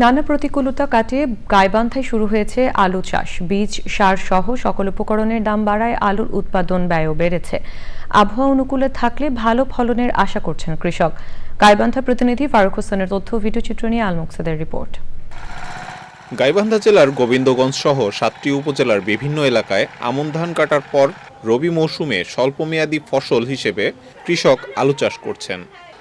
নানা প্রতিকূলতা কাটিয়ে গাইবান্ধায় শুরু হয়েছে আলু চাষ। বীজ, সার সহ সকল উপকরণের দাম বাড়ায় আলুর উৎপাদন ব্যয়ও বেড়েছে। আবহাওয়া অনুকূলে থাকলে ভালো ফলনের আশা করছেন কৃষক। গাইবান্ধা প্রতিনিধি ফারুক হোসেনের তথ্য ভিডিওচিত্র নিয়ে আলমুকসাদের রিপোর্ট। গাইবান্ধা জেলার গোবিন্দগঞ্জ সহ সাতটি উপজেলার বিভিন্ন এলাকায় আমন ধান কাটার পর রবি মৌসুমে স্বল্পমেয়াদী ফসল হিসেবে কৃষক আলু চাষ করছেন।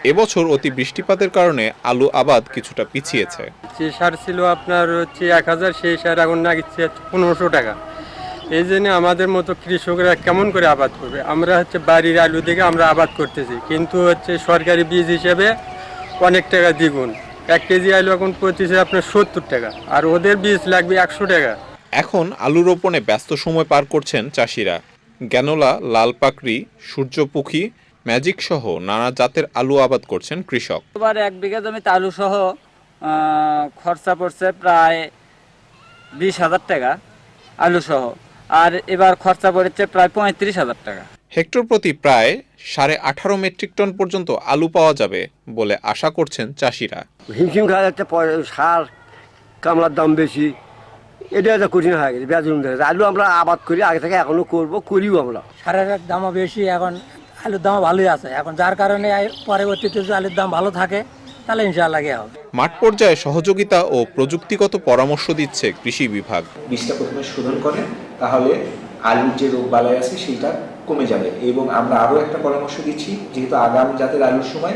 এবছর অতি বৃষ্টিপাতের কারণে আলু আবাদ কিছুটা পিছিয়েছে। যে সার ছিল আপনার হচ্ছে এক হাজার সেই সার এখন নাগিচ্ছে পনেরোশো টাকা। এই জন্য আমাদের মতো কৃষকরা কেমন করে আবাদ করবে? আমরা হচ্ছে বাড়ির আলু থেকে আমরা আবাদ করতেছি কিন্তু হচ্ছে সরকারি বীজ হিসেবে অনেক টাকা দ্বিগুণ। এক কেজি আলু এখন পড়তেছে আপনার সত্তর টাকা আর ওদের বীজ লাগবে একশো টাকা। এখন আলু রোপণে ব্যস্ত সময় পার করছেন চাষিরা। গ্যানোলা লাল পাকড়ি সূর্যপুখী ম্যাজিক সহ নানা জাতের আলু আবাদ করছেন কৃষক। এবার এক বিঘা জমিতে আলু সহ খরচা পড়ছে প্রায় বিশ হাজার টাকা আলু সহ। আর এবার খরচা পড়েছে প্রায় পঁয়ত্রিশ হাজার টাকা। হেক্টর প্রতি প্রায় সাড়ে আঠারো মেট্রিক টন পর্যন্ত আলু পাওয়া যাবে বলে আশা করছেন চাষিরা। হিমশিম খাওয়া যাচ্ছে সার কামলার দাম বেশি। এটা একটা কঠিন হয়ে গেছে বেজুম আলু আমরা আবাদ করি আগে থেকে এখনও করব করিও আমরা। সারের দামও বেশি এখন আলুর দাম ভালোই আছে। এখন যার কারণে পরবর্তীতে যদি আলুর দাম ভালো থাকে তাহলে ইনশাআল্লাহ গিয়ে হবে। মাঠ পর্যায়ে সহযোগিতা ও প্রযুক্তিগত পরামর্শ দিচ্ছে কৃষি বিভাগ। বীজটা প্রথমে শোধন করেন তাহলে আলুর যে রোগ বালাই আছে সেইটা কমে যাবে। এবং আমরা আরও একটা পরামর্শ দিচ্ছি যেহেতু আগাম জাতের আলুর সময়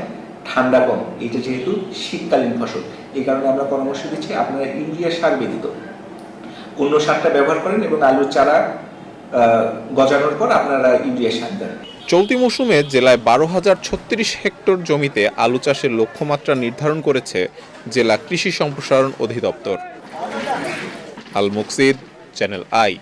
ঠান্ডা কম এটা যেহেতু শীতকালীন ফসল এই কারণে আমরা পরামর্শ দিচ্ছি আপনারা ইউরিয়া সার ব্যতীত অন্য সারটা ব্যবহার করেন এবং আলুর চারা আহ, গজানোর পর আপনারা ইউরিয়া সার দেন। চলতি মৌসুমে জেলায় বারো হাজার ছত্রিশ হেক্টর জমিতে আলু চাষের লক্ষ্যমাত্রা নির্ধারণ করেছে জেলা কৃষি সম্প্রসারণ অধিদপ্তর। Al Muksid, channel I.